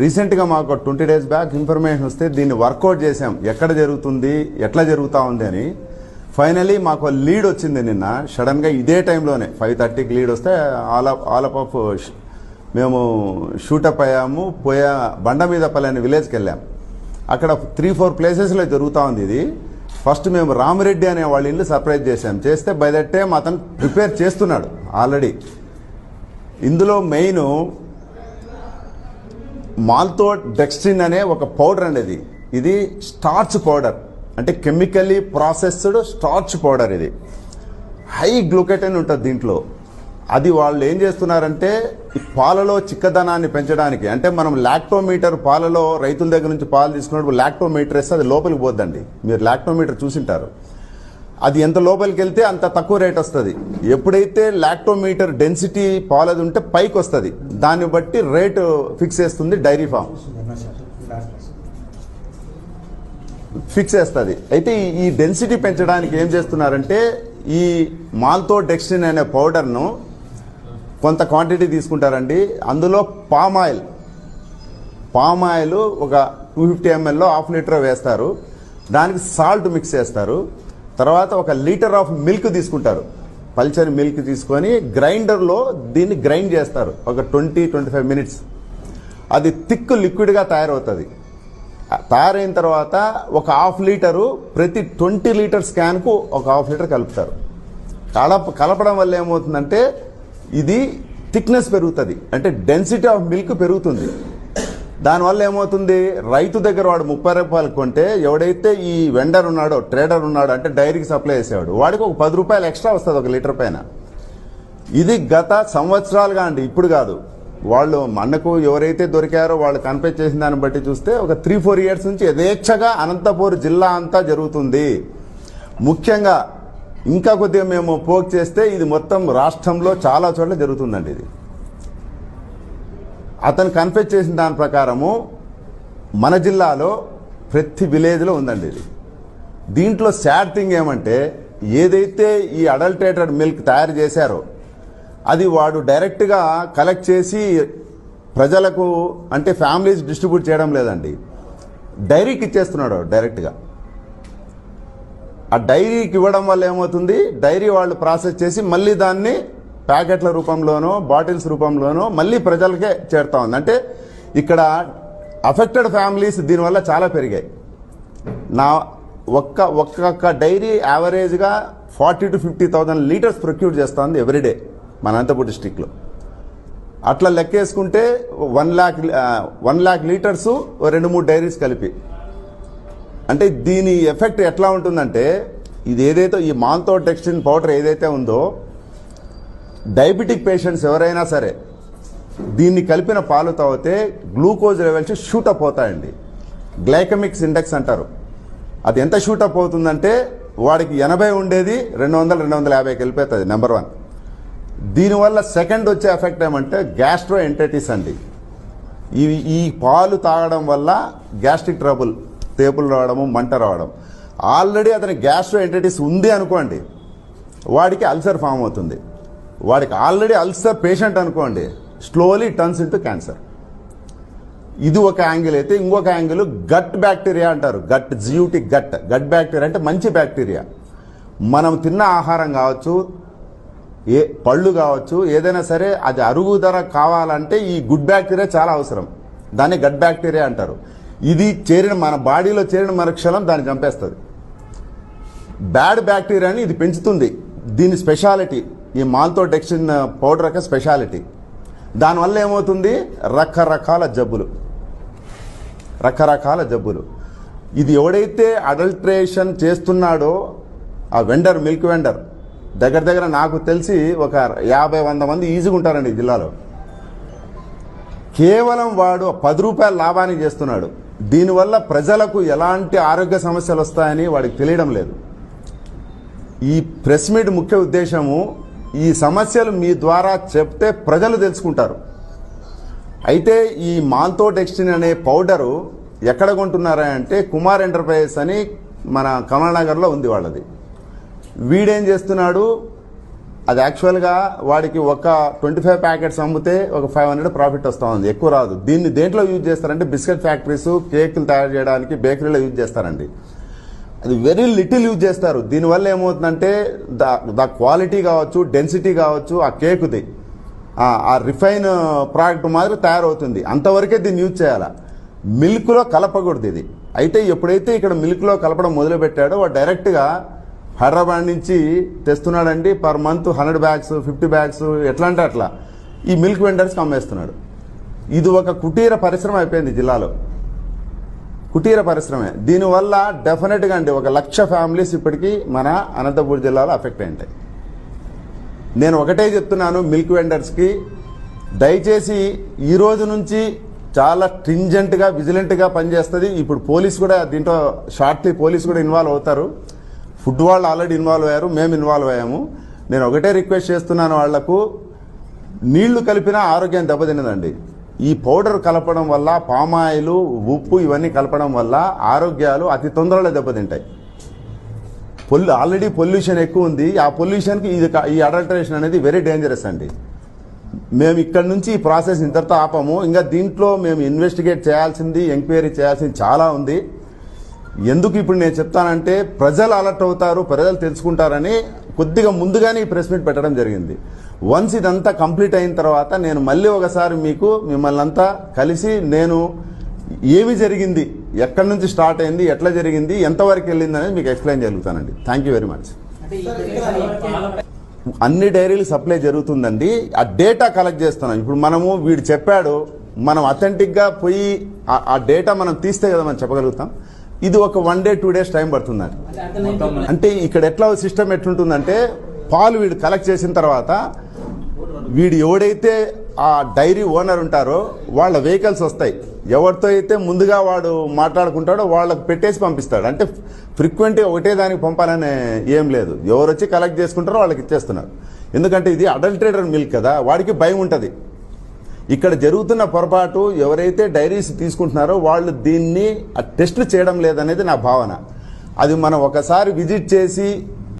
రీసెంట్గా మాకు twenty days back information వస్తే దీన్ని వర్కౌట్ చేసాం ఎక్కడ జరుగుతుంది ఎట్లా జరుగుతూ ఉంది అని. ఫైనలీ మాకు లీడ్ వచ్చింది నిన్న. సడన్గా ఇదే టైంలోనే ఫైవ్ థర్టీకి లీడ్ వస్తే ఆల్ ఆల్ ఆఫ్ మేము షూటప్ అయ్యాము. పోయా బండ మీద పల్లె విలేజ్కి వెళ్ళాం. అక్కడ త్రీ ఫోర్ ప్లేసెస్లో జరుగుతూ ఉంది ఇది. ఫస్ట్ మేము రామిరెడ్డి అనే వాళ్ళ ఇల్లు సర్ప్రైజ్ చేసాం చేస్తే బై దట్ టైం అతను ప్రిపేర్ చేస్తున్నాడు ఆల్రెడీ. ఇందులో మెయిన్ మాల్తో డెక్స్ట్రిన్ అనే ఒక పౌడర్ అండి ఇది ఇది స్టార్చ్ పౌడర్. అంటే కెమికల్లీ ప్రాసెస్డ్ స్టార్చ్ పౌడర్ ఇది. హై గ్లూకెటైన్ ఉంటుంది దీంట్లో. అది వాళ్ళు ఏం చేస్తున్నారంటే ఈ పాలలో చిక్కదనాన్ని పెంచడానికి అంటే మనం లాక్టోమీటర్ పాలలో రైతుల దగ్గర నుంచి పాలు తీసుకున్నప్పుడు లాక్టోమీటర్ వేస్తే అది లోపలికి పోద్దండి. మీరు లాక్టోమీటర్ చూసింటారు. అది ఎంత లోపలికి వెళ్తే అంత తక్కువ రేట్ వస్తుంది. ఎప్పుడైతే లాక్టోమీటర్ డెన్సిటీ పాలది ఉంటే పైకి వస్తుంది. దాన్ని బట్టి రేటు ఫిక్స్ చేస్తుంది డైరీ ఫామ్. ఫిక్స్ చేస్తుంది. అయితే ఈ- డెన్సిటీ పెంచడానికి ఏం చేస్తున్నారంటే ఈ మాల్తో డెక్స్టిన్ అనే పౌడర్ను కొంత క్వాంటిటీ తీసుకుంటారండి. అందులో పామ్ ఆయిల్. పామ్ ఆయిల్ ఒక టూ ఫిఫ్టీ ఎంఎల్లో హాఫ్ లీటర్ వేస్తారు. దానికి సాల్ట్ మిక్స్ చేస్తారు. తర్వాత ఒక లీటర్ ఆఫ్ మిల్క్ తీసుకుంటారు. పల్చని మిల్క్ తీసుకొని గ్రైండర్లో దీన్ని గ్రైండ్ చేస్తారు. ఒక ట్వంటీ ట్వంటీ ఫైవ్ మినిట్స్. అది థిక్ లిక్విడ్గా తయారవుతుంది. తయారైన తర్వాత ఒక హాఫ్ లీటరు ప్రతి ట్వంటీ లీటర్ స్కాన్కు ఒక హాఫ్ లీటర్ కలుపుతారు. కలప కలపడం వల్ల ఏమవుతుందంటే ఇది థిక్నెస్ పెరుగుతుంది. అంటే డెన్సిటీ ఆఫ్ మిల్క్ పెరుగుతుంది. దానివల్ల ఏమవుతుంది? రైతు దగ్గర వాడు ముప్పై రూపాయలు కొంటే ఎవడైతే ఈ వెండర్ ఉన్నాడో ట్రేడర్ ఉన్నాడో అంటే డైరీకి సప్లై చేసేవాడు వాడికి ఒక పది రూపాయలు ఎక్స్ట్రా వస్తుంది ఒక లీటర్ పైన. ఇది గత సంవత్సరాలుగా అండి ఇప్పుడు కాదు. వాళ్ళు మనకు ఎవరైతే దొరికారో వాళ్ళు కన్ఫెస్ చేసిన దాన్ని బట్టి చూస్తే ఒక త్రీ ఫోర్ ఇయర్స్ నుంచి యథేచ్ఛగా అనంతపూర్ జిల్లా అంతా జరుగుతుంది. ముఖ్యంగా ఇంకా కొద్దిగా మేము పోక్ చేస్తే ఇది మొత్తం రాష్ట్రంలో చాలా చోట్ల జరుగుతుందండి ఇది. అతను కన్ఫెస్ చేసిన దాని ప్రకారము మన జిల్లాలో ప్రతి విలేజ్లో ఉందండి ఇది. దీంట్లో సాడ్ థింగ్ ఏమంటే ఏదైతే ఈ అడల్టేటెడ్ మిల్క్ తయారు చేశారో అది వాడు డైరెక్ట్గా కలెక్ట్ చేసి ప్రజలకు అంటే ఫ్యామిలీస్ డిస్ట్రిబ్యూట్ చేయడం లేదండి. డైరీకి ఇచ్చేస్తున్నాడు డైరెక్ట్గా ఆ డైరీకి ఇవ్వడం వల్ల ఏమవుతుంది? డైరీ వాళ్ళు ప్రాసెస్ చేసి మళ్ళీ దాన్ని ప్యాకెట్ల రూపంలోనో బాటిల్స్ రూపంలోనో మళ్ళీ ప్రజలకే చేరుతా ఉంది. అంటే ఇక్కడ అఫెక్టెడ్ ఫ్యామిలీస్ దీనివల్ల చాలా పెరిగాయి. నా ఒక్క ఒక్కొక్క డైరీ యావరేజ్గా forty to fifty thousand litres procure చేస్తుంది ఎవ్రీడే మన అనంతపూర్ డిస్టిక్లో అట్లా లెక్కేసుకుంటే one lakh one lakh litres రెండు మూడు డైరీస్ కలిపి. అంటే దీని ఎఫెక్ట్ ఎట్లా ఉంటుందంటే ఇది ఏదైతే ఈ మాన్తో టెక్స్టిన్ పౌడర్ ఏదైతే ఉందో డయాబెటిక్ పేషెంట్స్ ఎవరైనా సరే దీన్ని కలిపిన పాలు తాగితే గ్లూకోజ్ లెవెల్స్ షూటప్ అవుతాయండి. గ్లైకమిక్స్ ఇండెక్స్ అంటారు. అది ఎంత షూటప్ అవుతుందంటే వాడికి ఎనభై ఉండేది రెండు వందల రెండు వందల యాభైకి వెళ్ళిపోతుంది నెంబర్ వన్. దీనివల్ల సెకండ్ వచ్చే ఎఫెక్ట్ ఏమంటే గ్యాస్ట్రో ఎంటైటిస్ అండి. ఈ ఈ పాలు తాగడం వల్ల గ్యాస్ట్రిక్ ట్రబుల్ తేపులు రావడము మంట రావడం. ఆల్రెడీ అతని గ్యాస్ట్రో ఎంటైటిస్ ఉంది అనుకోండి వాడికి అల్సర్ ఫామ్ అవుతుంది. వాడికి ఆల్రెడీ అల్సర్ పేషెంట్ అనుకోండి స్లోలీ టర్న్స్ ఇంటూ క్యాన్సర్ ఇది ఒక యాంగిల్ అయితే ఇంకొక యాంగిల్ గట్ బ్యాక్టీరియా అంటారు. గట్ జియూటిక్ గట్ గట్ బ్యాక్టీరియా అంటే మంచి బ్యాక్టీరియా మనం తిన్న ఆహారం కావచ్చు ఏ పళ్ళు కావచ్చు ఏదైనా సరే అది అరుగుదల కావాలంటే ఈ గుడ్ బ్యాక్టీరియా చాలా అవసరం. దాన్ని గట్ బ్యాక్టీరియా అంటారు. ఇది చేరిన మన బాడీలో చేరిన మరుక్షణం దాన్ని చంపేస్తుంది. బ్యాడ్ బ్యాక్టీరియాని ఇది పెంచుతుంది. దీని స్పెషాలిటీ ఈ మాల్తో డెక్సిన్ పౌడర్ యొక్క స్పెషాలిటీ. దానివల్ల ఏమవుతుంది? రకరకాల జబ్బులు. రకరకాల జబ్బులు. ఇది ఎవడైతే అడల్ట్రేషన్ చేస్తున్నాడో ఆ వెండర్ మిల్క్ వెండర్ దగ్గర దగ్గర నాకు తెలిసి ఒక యాభై వంద మంది ఈజీగా ఉంటారండి ఈ జిల్లాలో. కేవలం వాడు పది రూపాయల లాభానికి చేస్తున్నాడు. దీనివల్ల ప్రజలకు ఎలాంటి ఆరోగ్య సమస్యలు వస్తాయని వాడికి తెలియడం లేదు. ఈ ప్రెస్ మీట్ ముఖ్య ఉద్దేశము ఈ సమస్యలు మీ ద్వారా చెప్తే ప్రజలు తెలుసుకుంటారు. అయితే ఈ మాల్తో డెక్స్టిన్ అనే పౌడరు ఎక్కడ కొంటున్నారా అంటే కుమార్ ఎంటర్ప్రైజెస్ అని మన కమలనగర్లో ఉంది వాళ్ళది. వీడేం చేస్తున్నాడు అది యాక్చువల్గా వాడికి ఒక ట్వంటీ ఫైవ్ ప్యాకెట్స్ అమ్మితే ఒక ఫైవ్ హండ్రెడ్ ప్రాఫిట్ వస్తూ ఉంది. ఎక్కువ రాదు. దీన్ని దేంట్లో యూజ్ చేస్తారంటే బిస్కెట్ ఫ్యాక్టరీస్ కేకులు తయారు చేయడానికి బేకరీలో యూజ్ చేస్తారండి. అది వెరీ లిటిల్ యూజ్ చేస్తారు. దీనివల్ల ఏమవుతుందంటే ద ద క్వాలిటీ కావచ్చు డెన్సిటీ కావచ్చు ఆ కేకుది ఆ- రిఫైన్ ప్రోడక్ట్ మాదిరి తయారవుతుంది. అంతవరకే దీన్ని యూజ్ చేయాలి. మిల్క్లో కలపకూడదు ఇది. అయితే ఎప్పుడైతే ఇక్కడ మిల్క్లో కలపడం మొదలుపెట్టాడో వాడు డైరెక్ట్గా హైదరాబాద్ నుంచి తెస్తున్నాడండి per month hundred bags fifty bags ఎట్లా అంటే అట్లా. ఈ మిల్క్ వెండర్స్కి అమ్మేస్తున్నాడు. ఇది ఒక కుటీర పరిశ్రమ అయిపోయింది జిల్లాలో. కుటీర పరిశ్రమే. దీనివల్ల డెఫినెట్గా అండి ఒక లక్ష ఫ్యామిలీస్ ఇప్పటికీ మన అనంతపూర్ జిల్లాలో అఫెక్ట్ అయి ఉంటాయి నేను ఒకటే చెప్తున్నాను మిల్క్ వెండర్స్కి. దయచేసి ఈ రోజు నుంచి చాలా స్ట్రింజెంట్గా విజిలెంట్గా పనిచేస్తుంది. ఇప్పుడు పోలీస్ కూడా దీంట్లో షార్ట్లీ పోలీస్ కూడా ఇన్వాల్వ్ అవుతారు. ఫుడ్ వాళ్ళు ఆల్రెడీ ఇన్వాల్వ్ అయ్యారు. మేము ఇన్వాల్వ్ అయ్యాము. నేను ఒకటే రిక్వెస్ట్ చేస్తున్నాను వాళ్ళకు నీళ్ళు కలిపినా ఆరోగ్యం దెబ్బతిన్నదండి. ఈ పౌడర్ కలపడం వల్ల పామాయిలు ఉప్పు ఇవన్నీ కలపడం వల్ల ఆరోగ్యాలు అతి తొందరలో దెబ్బతింటాయి. పొల్యూ ఆల్రెడీ పొల్యూషన్ ఎక్కువ ఉంది. ఆ పొల్యూషన్కి ఇది ఈ అడల్టరేషన్ అనేది వెరీ డేంజరస్ అండి. మేము ఇక్కడ నుంచి ఈ ప్రాసెస్ ఇంతటితో ఆపము. ఇంకా దీంట్లో మేము ఇన్వెస్టిగేట్ చేయాల్సింది ఎంక్వైరీ చేయాల్సింది చాలా ఉంది. ఎందుకు ఇప్పుడు నేను చెప్తానంటే ప్రజలు అలర్ట్ అవుతారు ప్రజలు తెలుసుకుంటారని కొద్దిగా ముందుగానే ఈ ప్రెస్ మీట్ పెట్టడం జరిగింది. వన్స్ ఇదంతా కంప్లీట్ అయిన తర్వాత నేను మళ్ళీ ఒకసారి మీకు మిమ్మల్ని అంతా కలిసి నేను ఏమి జరిగింది ఎక్కడి నుంచి స్టార్ట్ అయింది ఎట్లా జరిగింది ఎంతవరకు వెళ్ళింది అనేది మీకు ఎక్స్ప్లెయిన్ జరుగుతానండి థ్యాంక్ యూ వెరీ మచ్ అన్ని డైరీలు సప్లై జరుగుతుందండి. ఆ డేటా కలెక్ట్ చేస్తున్నాం. ఇప్పుడు మనము వీడు చెప్పాడు మనం అథెంటిక్గా పోయి ఆ- డేటా మనం తీస్తే కదా మనం చెప్పగలుగుతాం. ఇది ఒక one day two days time పడుతుందండి. అంటే ఇక్కడ ఎట్లా సిస్టమ్ ఎట్లుంటుందంటే పాలు వీడు కలెక్ట్ చేసిన తర్వాత వీడు ఎవడైతే ఆ డైరీ ఓనర్ ఉంటారో వాళ్ళ వెహికల్స్ వస్తాయి. ఎవరితో అయితే ముందుగా వాడు మాట్లాడుకుంటాడో వాళ్ళకి పెట్టేసి పంపిస్తాడు. అంటే ఫ్రీక్వెంట్గా ఒకటే దానికి పంపాలనే ఏం లేదు. ఎవరు వచ్చి కలెక్ట్ చేసుకుంటారో వాళ్ళకి ఇచ్చేస్తున్నారు. ఎందుకంటే ఇది అడల్ట్రేటర్ మిల్క్ కదా వాడికి భయం ఉంటుంది. ఇక్కడ జరుగుతున్న పొరపాటు ఎవరైతే డైరీస్ తీసుకుంటున్నారో వాళ్ళు దీన్ని టెస్ట్ చేయడం లేదనేది నా భావన. అది మనం ఒకసారి విజిట్ చేసి